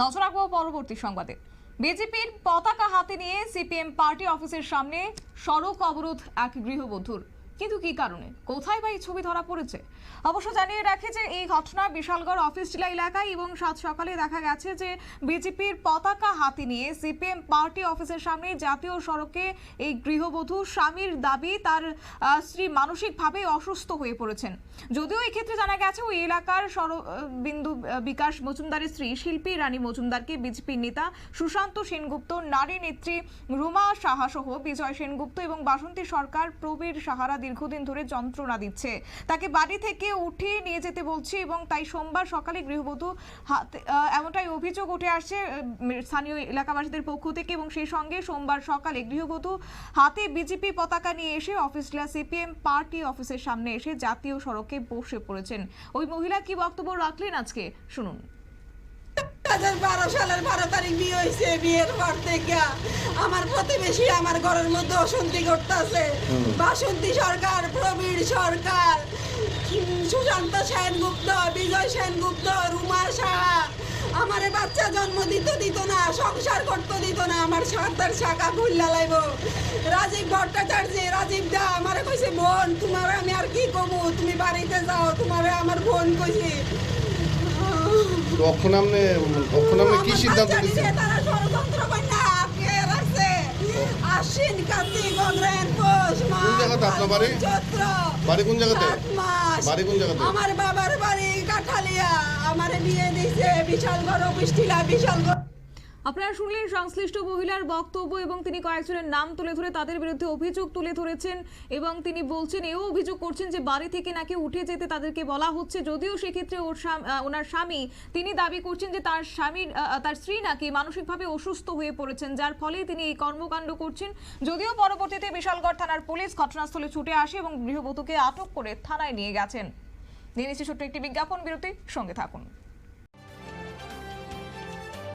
নজর রাখব পরবর্তী সংবাদে। বিজেপির পতাকা হাতে নিয়ে সিপিএম পার্টি অফিসের সামনে সড়ক অবরোধ এক গৃহবধূর। কিন্তু কি কারণে? কোথায় বা এই ছবি ধরা পড়েছে? অবশ্য জানিয়ে রাখে যে এই ঘটনা বিশালগড় অফিস জেলা এলাকায় এবং সাত সকালে দেখা গেছে যে বিজেপির পতাকা হাতে নিয়ে সিপিএম পার্টি অফিসের সামনে জাতীয় সড়কে এই গৃহবধূ স্বামীর দাবি তার স্ত্রী মানসিকভাবে অসুস্থ হয়ে পড়েছেন। যদিও এই ক্ষেত্রে জানা গেছে ওই এলাকার সর- বিন্দু বিকাশ মজুমদারের স্ত্রী শিল্পী রানী মজুমদারকে বিজেপির নেতা সুশান্ত সেনগুপ্ত, নারী নেত্রী রুমা সাহা সহ বিজয় সেনগুপ্ত এবং বাসন্তী সরকার প্রবীর সাহারা দীর্ঘদিন ধরে যন্ত্রণা দিচ্ছে। তাকে বাড়ি থেকে উঠিয়ে নিয়ে যেতে বলছে এবং তাই সোমবার সকালে গৃহবধূ এমনটাই অভিযোগ উঠে আসছে স্থানীয় এলাকাবাসীদের পক্ষ থেকে এবং সেই সঙ্গে সোমবার সকালে গৃহবধূ হাতে বিজেপি পতাকা নিয়ে এসে অফিস সিপিএম পার্টি অফিসের সামনে এসে জাতীয় সড়কে বসে পড়েছেন। ওই মহিলা কি বক্তব্য রাখলেন আজকে? শুনুন। হাজার বারো সালের বারো তারিখ বিয়ে হয়েছে বিয়ের পর থেকে আমার প্রতিবেশী আমার ঘরের মধ্যে অশান্তি করতেছে। বাসন্তী সরকার প্রবীর সরকার সুশান্ত সেনগুপ্ত বিজয় সেনগুপ্ত রুমা সাহা। আমার বাচ্চা জন্ম দিত দিত না সংসার করতে দিত না আমার সাঁতার শাখা খুললা লাইব। রাজীব ভট্টাচার্য রাজীব দা আমারে কইছে বোন তোমার আমি আর কি কমু? তুমি বাড়িতে যাও তোমারে আমার বোন কইছে। তখন আপনি তখন আপনি কি সিদ্ধান্ত নিয়েছেন কোন জায়গাতে আপনার বাড়ি? বাড়ি কোন জায়গাতে? বাড়ি কোন জায়গাতে? আমার বাবার বাড়ি কাঠালিয়া আমার বিয়ে দিছে বিশালগড় বৃষ্টিলা বিশালগড় আপনারা শুনলেন সংশ্লিষ্ট মহিলার বক্তব্য এবং তিনি কয়েকজনের নাম তুলে ধরে তাদের বিরুদ্ধে অভিযোগ তুলে ধরেছেন এবং তিনি বলছেন, এও অভিযোগ করছেন যে বাড়ি থেকে নাকি উঠে যেতে তাদেরকে বলা হচ্ছে। যদিও সেক্ষেত্রে ওর ওনার স্বামী, তিনি দাবি করছেন যে তার স্বামীর তার স্ত্রী নাকি মানসিকভাবে অসুস্থ হয়ে পড়েছেন, যার ফলে তিনি এই কর্মকাণ্ড করছেন। যদিও পরবর্তীতে বিশালগড় থানার পুলিশ ঘটনাস্থলে ছুটে আসে এবং গৃহবধূকে আটক করে থানায় নিয়ে গেছেন। নিয়ে ছোট্ট একটি বিজ্ঞাপন বিরতি সঙ্গে থাকুন।